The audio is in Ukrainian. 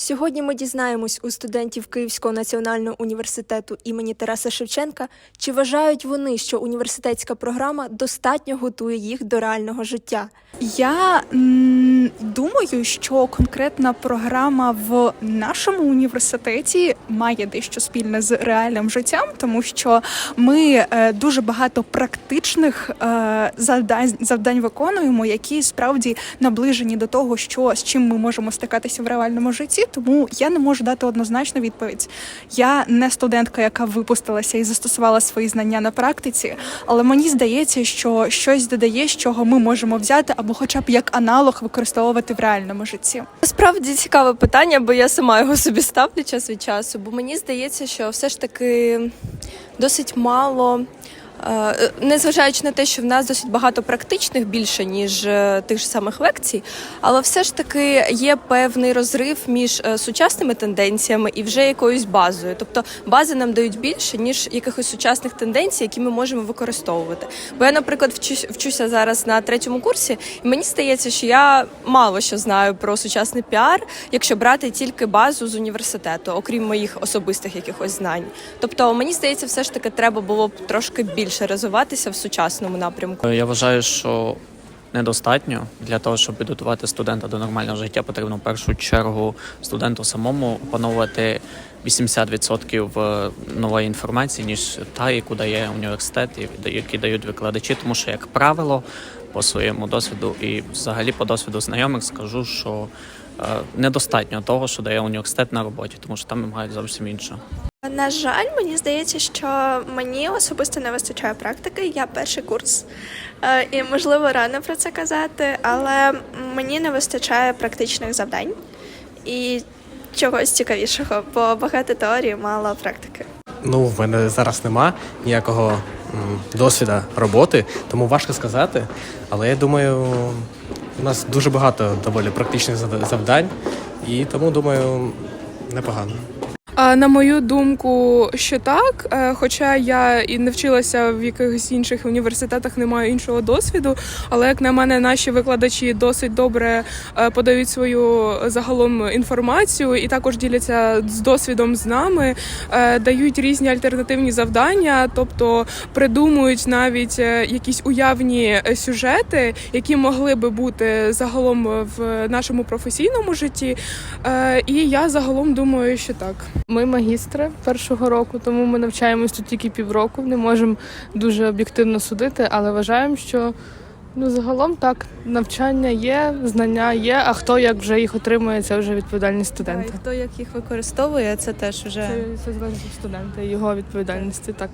Сьогодні ми дізнаємось у студентів Київського національного університету імені Тараса Шевченка, чи вважають вони, що університетська програма достатньо готує їх до реального життя. Я думаю, що конкретна програма в нашому університеті має дещо спільне з реальним життям, тому що ми е, дуже багато практичних е, завдань, завдань виконуємо, які справді наближені до того, що з чим ми можемо стикатися в реальному житті. Тому я не можу дати однозначну відповідь. Я не студентка, яка випустилася і застосувала свої знання на практиці, але мені здається, що щось додає, з чого ми можемо взяти, або хоча б як аналог використовувати в реальному житті. Насправді цікаве питання, бо я сама його собі ставлю час від часу. Бо мені здається, що все ж таки досить мало. Е, Незважаючи на те, що в нас досить багато практичних більше ніж е, тих ж самих лекцій, але все ж таки є певний розрив між е, сучасними тенденціями і вже якоюсь базою. Тобто бази нам дають більше ніж якихось сучасних тенденцій, які ми можемо використовувати. Бо я, наприклад, вчусь, вчуся зараз на третьому курсі, і мені здається, що я мало що знаю про сучасний піар, якщо брати тільки базу з університету, окрім моїх особистих якихось знань. Тобто, мені здається, все ж таки треба було б трошки більше розвиватися в сучасному напрямку. Я вважаю, що недостатньо для того, щоб підготувати студента до нормального життя, потрібно в першу чергу студенту самому опановувати 80% нової інформації, ніж та, яку дає університет, які дають викладачі. Тому що, як правило, по своєму досвіду і взагалі по досвіду знайомих скажу, що е, недостатньо того, що дає університет на роботі, тому що там вимагають зовсім іншого. На жаль, мені здається, що мені особисто не вистачає практики. Я перший курс, е, і можливо рано про це казати, але мені не вистачає практичних завдань і чогось цікавішого, бо багато теорії, мало практики. Ну, в мене зараз нема ніякого досвіду роботи, тому важко сказати. Але я думаю, у нас дуже багато доволі практичних завдань, і тому думаю, непогано. На мою думку, що так. Е, Хоча я і не вчилася в якихось інших університетах, не маю іншого досвіду. Але як на мене, наші викладачі досить добре е, подають свою загалом інформацію і також діляться з досвідом з нами, е, дають різні альтернативні завдання, тобто придумують навіть якісь уявні сюжети, які могли би бути загалом в нашому професійному житті. І я загалом думаю, що так. Ми магістри першого року, тому ми навчаємось тут тільки півроку. Не можемо дуже об'єктивно судити, але вважаємо, що ну загалом так навчання є, знання є. А хто як вже їх отримує, це вже відповідальність студента. Хто як їх використовує, це теж вже Це, це залежить від студента його відповідальності. Так.